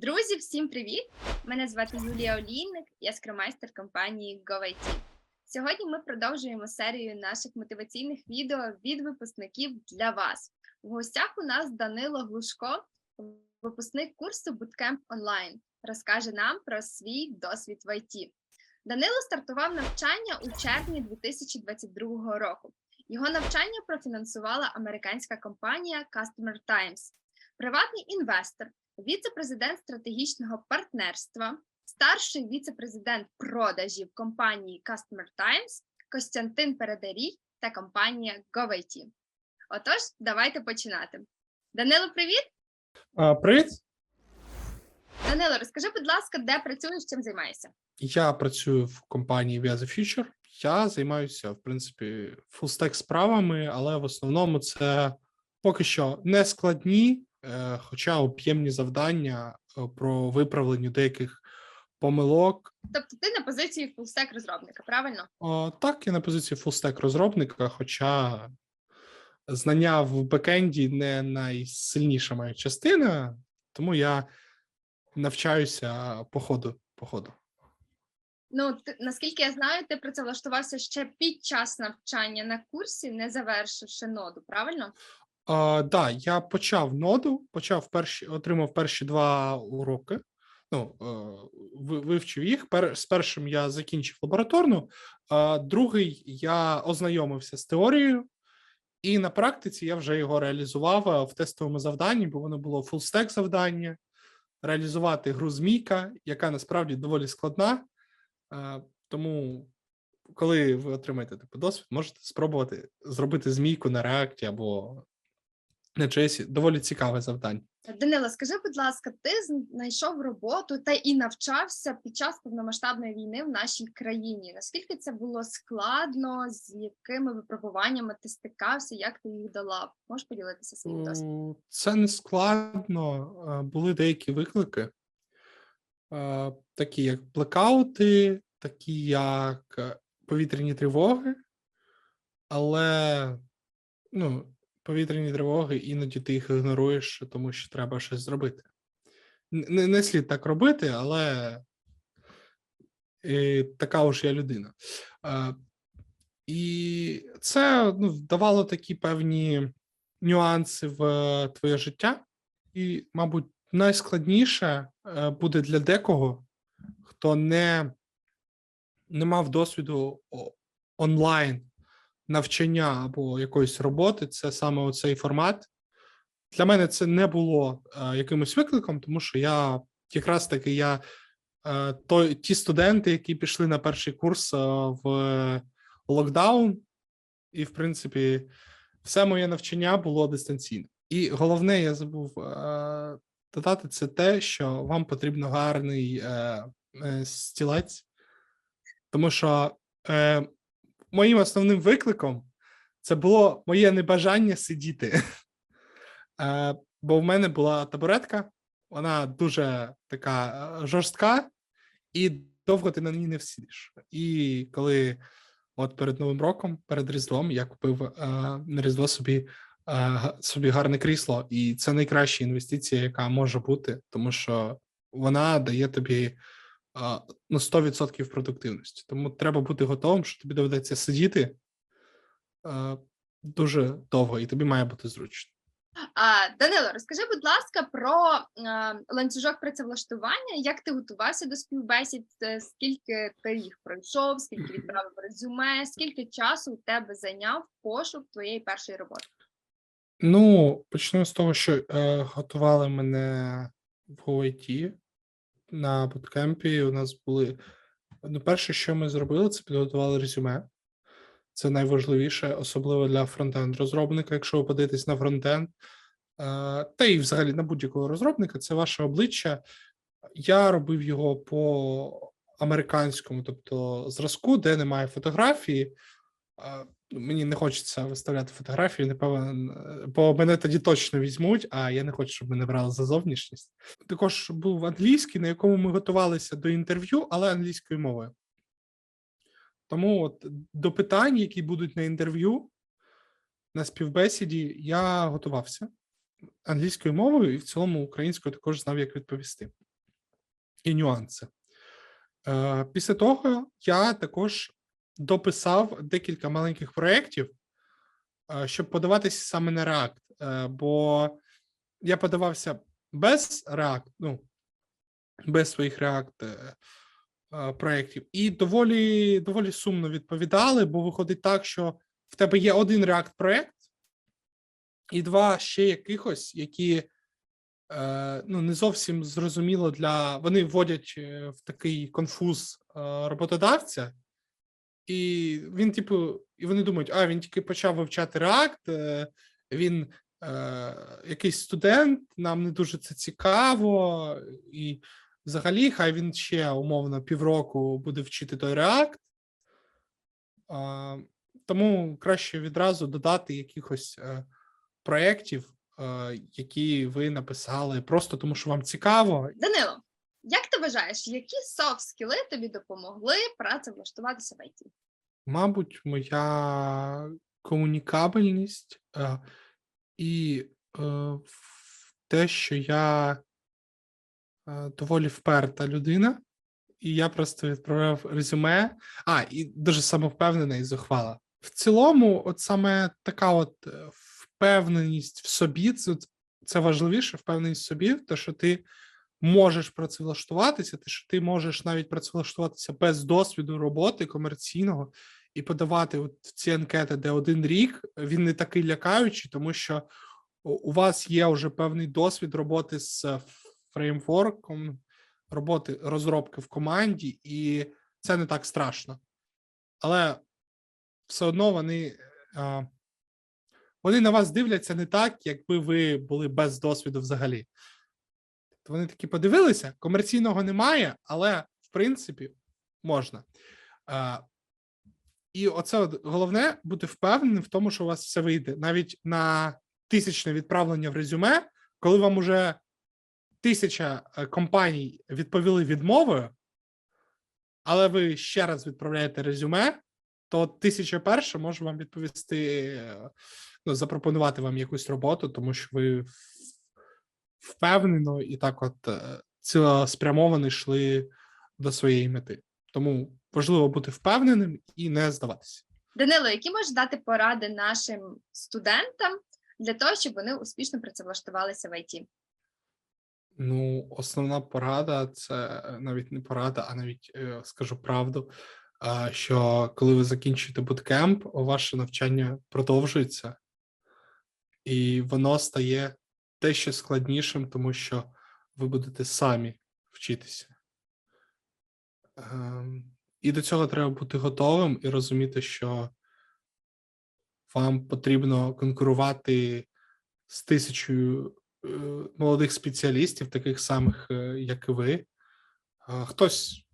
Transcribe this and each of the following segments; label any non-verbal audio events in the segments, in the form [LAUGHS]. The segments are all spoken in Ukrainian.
Друзі, всім привіт! Мене звати Юлія Олійник, я скромайстер компанії GoIT. Сьогодні ми продовжуємо серію наших мотиваційних відео від випускників для вас. В гостях у нас Данило Глушко, випускник курсу Bootcamp Online, розкаже нам про свій досвід в ІТ. Данило стартував навчання у червні 2022 року. Його навчання профінансувала американська компанія Customer Times, приватний інвестор, віце-президент стратегічного партнерства, старший віце-президент продажів компанії Customer Times Костянтин Передарій та компанія GoVIT. Отож, давайте починати. Данило, привіт! А, Привіт, Данило, розкажи, будь ласка, де працюєш, чим займаєшся? я працюю в компанії Via the Future. Я займаюся, в принципі, фулстек справами, але в основному це поки що не складні, хоча об'ємні завдання е, про виправлення деяких помилок. Тобто ти на позиції фулстек розробника, правильно? О, Так, я на позиції фулстек розробника, хоча знання в бекенді не найсильніша моя частина, тому я навчаюся по ходу. По ходу. Ну, ти, наскільки я знаю, ти працевлаштувався ще під час навчання на курсі, не завершивши ноду, правильно? Да, я почав ноду, почав перші, отримав перші два уроки. Ну, е, вивчив їх. З першим я закінчив лабораторну, а другий я ознайомився з теорією, і на практиці я вже його реалізував е, в тестовому завданні, бо воно було фулстек завдання, реалізувати гру змійка, яка насправді доволі складна. Е, Тому, коли ви отримаєте типу досвід, можете спробувати зробити змійку на реакті або на JS. Доволі цікаве завдання. Данило, скажи, будь ласка, ти знайшов роботу та і навчався під час повномасштабної війни в нашій країні. Наскільки це було складно, з якими випробуваннями ти стикався, як ти їх долав? Можеш поділитися своїм досвідом? Це не складно. Були деякі виклики, такі як блекаути, такі як е, повітряні тривоги, але ну, повітряні тривоги іноді ти їх ігноруєш, тому що треба щось зробити. Не, не слід так робити, але е, така уж я людина. Е, І це ну, давало такі певні нюанси в е, твоє життя, і, мабуть, найскладніше буде для декого, хто не, не мав досвіду онлайн навчання або якоїсь роботи. Це саме оцей формат. Для мене це не було е, якимось викликом, тому що я якраз таки я е, той, ті студенти, які пішли на перший курс е, в локдаун, і, в принципі, все моє навчання було дистанційно. І головне, я забув е, додати, це те, що вам потрібно гарний е, е, стілець, тому що е, моїм основним викликом це було моє небажання сидіти. [LAUGHS] Е, бо в мене була табуретка, вона дуже така е, жорстка, і довго ти на ній не всидиш. І коли от перед Новим роком, перед Різдвом, я купив е, на Різдво собі, собі гарне крісло, і це найкраща інвестиція, яка може бути, тому що вона дає тобі ну, 100% продуктивності. Тому треба бути готовим, що тобі доведеться сидіти дуже довго, і тобі має бути зручно. А, Данило, розкажи, будь ласка, про е, ланцюжок працевлаштування. Як ти готувався до співбесід? Е, Скільки ти їх пройшов? Скільки відправив резюме? Скільки часу у тебе зайняв пошук твоєї першої роботи? Ну, почну з того, що е, готували мене в OIT на буткемпі. У нас були. Ну, перше, що ми зробили, це підготували резюме. Це найважливіше, особливо для фронтенд розробника. Якщо ви подивитесь на фронтенд, е, та й взагалі на будь-якого розробника, це ваше обличчя. Я робив його по американському, тобто зразку, де немає фотографії. Ну, Мені не хочеться виставляти фотографії, не певен, е, бо мене тоді точно візьмуть, а я не хочу, щоб мене брали за зовнішність. Також був англійський, на якому ми готувалися до інтерв'ю, але англійською мовою. Тому от до питань, які будуть на інтерв'ю, на співбесіді, я готувався англійською мовою і в цілому українською також знав, як відповісти. і нюанси. Е, Після того я також дописав декілька маленьких проєктів, е, щоб подаватися саме на React. Е, Бо я подавався без React, ну, без своїх React е, проєктів, і доволі, доволі сумно відповідали, бо виходить так, що в тебе є один React проєкт, і два ще якихось, які ну, не зовсім зрозуміло для. Вони вводять в такий конфуз роботодавця, і він, типу, і вони думають, а він тільки почав вивчати е, він е, якийсь студент, нам не дуже це цікаво, і взагалі, хай він ще умовно півроку буде вчити той React. А, тому краще відразу додати якихось е, проєктів, е, які ви написали, просто тому що вам цікаво. Данило, як ти вважаєш, які софт скіли тобі допомогли працевлаштуватися в ІТ? Мабуть, моя комунікабельність е, і е, те, що я е, доволі вперта людина, і я просто відправляв резюме. А, і дуже самовпевнена і зухвала. В цілому, от саме така от е, впевненість в собі, це, це важливіше, впевненість в собі, те, що ти можеш працевлаштуватися, те, що ти можеш навіть працевлаштуватися без досвіду роботи комерційного і подавати от ці анкети, де один рік, він не такий лякаючий, тому що у- вас є вже певний досвід роботи з е, фреймворком, роботи розробки в команді, і це не так страшно. Але все одно вони, вони на вас дивляться не так, якби ви були без досвіду взагалі. Тобто вони такі подивилися, комерційного немає, але в принципі можна. А, і оце от головне бути впевненим в тому, що у вас все вийде. Навіть на тисячне відправлення в резюме, коли вам уже тисяча е, компаній відповіли відмовою, але ви ще раз відправляєте резюме, то тисяча перша може вам відповісти, е, ну, запропонувати вам якусь роботу, тому що ви впевнено і так, от е, цілеспрямовано йшли до своєї мети. Тому важливо бути впевненим і не здаватися. Данило, які можеш дати поради нашим студентам для того, щоб вони успішно працевлаштувалися в ІТ? Ну, основна порада це навіть не порада, а навіть е, скажу правду. Що коли ви закінчуєте буткемп, ваше навчання продовжується, і воно стає дещо складнішим, тому що ви будете самі вчитися. Ем, І до цього треба бути готовим і розуміти, що вам потрібно конкурувати з тисячою е, молодих спеціалістів, таких самих, е, як і ви. Хтось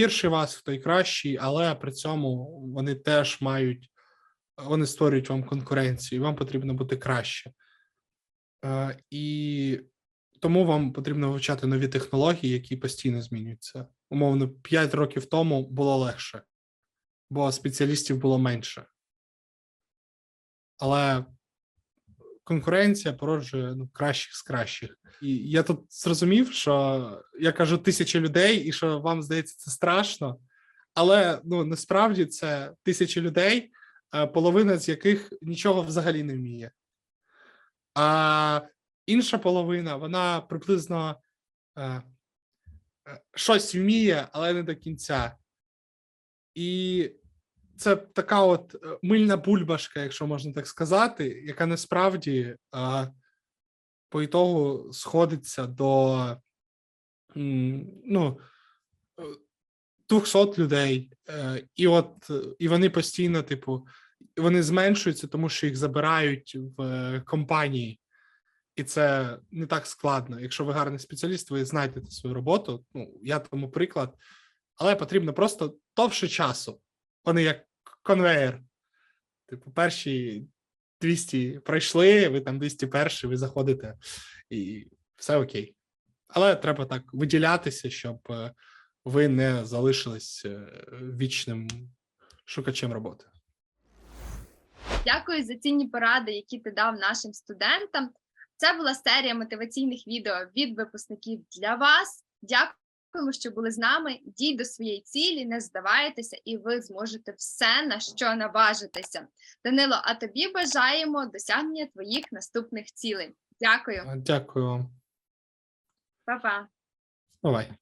гірший вас, хто й кращий, але при цьому вони теж мають, вони створюють вам конкуренцію, і вам потрібно бути краще. Е, І тому вам потрібно вивчати нові технології, які постійно змінюються. Умовно, 5 років тому було легше, бо спеціалістів було менше. Але конкуренція породжує ну, кращих з кращих. І я тут зрозумів, що я кажу тисячі людей, і що вам здається це страшно. Але ну насправді це тисячі людей, е, половина з яких нічого взагалі не вміє. А інша половина, вона приблизно е, е, щось вміє, але не до кінця. І це така от е, мильна бульбашка, якщо можна так сказати, яка насправді а, по ітогу сходиться до ну, е, 200 людей. Е, І от е, і вони постійно, типу, вони зменшуються, тому що їх забирають в е, компанії. І це не так складно. Якщо ви гарний спеціаліст, ви знайдете свою роботу. Ну, я тому приклад, але потрібно просто довше часу. Вони як конвейер. Типу, перші 200 пройшли, ви там 201, ви заходите, і все окей. Але треба так виділятися, щоб е, ви не залишились е, вічним шукачем роботи. Дякую за цінні поради, які ти дав нашим студентам. Це була серія мотиваційних відео від випускників для вас. Дякуємо, що були з нами. Дій до своєї цілі, не здавайтеся, і ви зможете все на що наважитеся. Данило, а тобі бажаємо досягнення твоїх наступних цілей. Дякую, Дякую вам. Па-па. Бувай.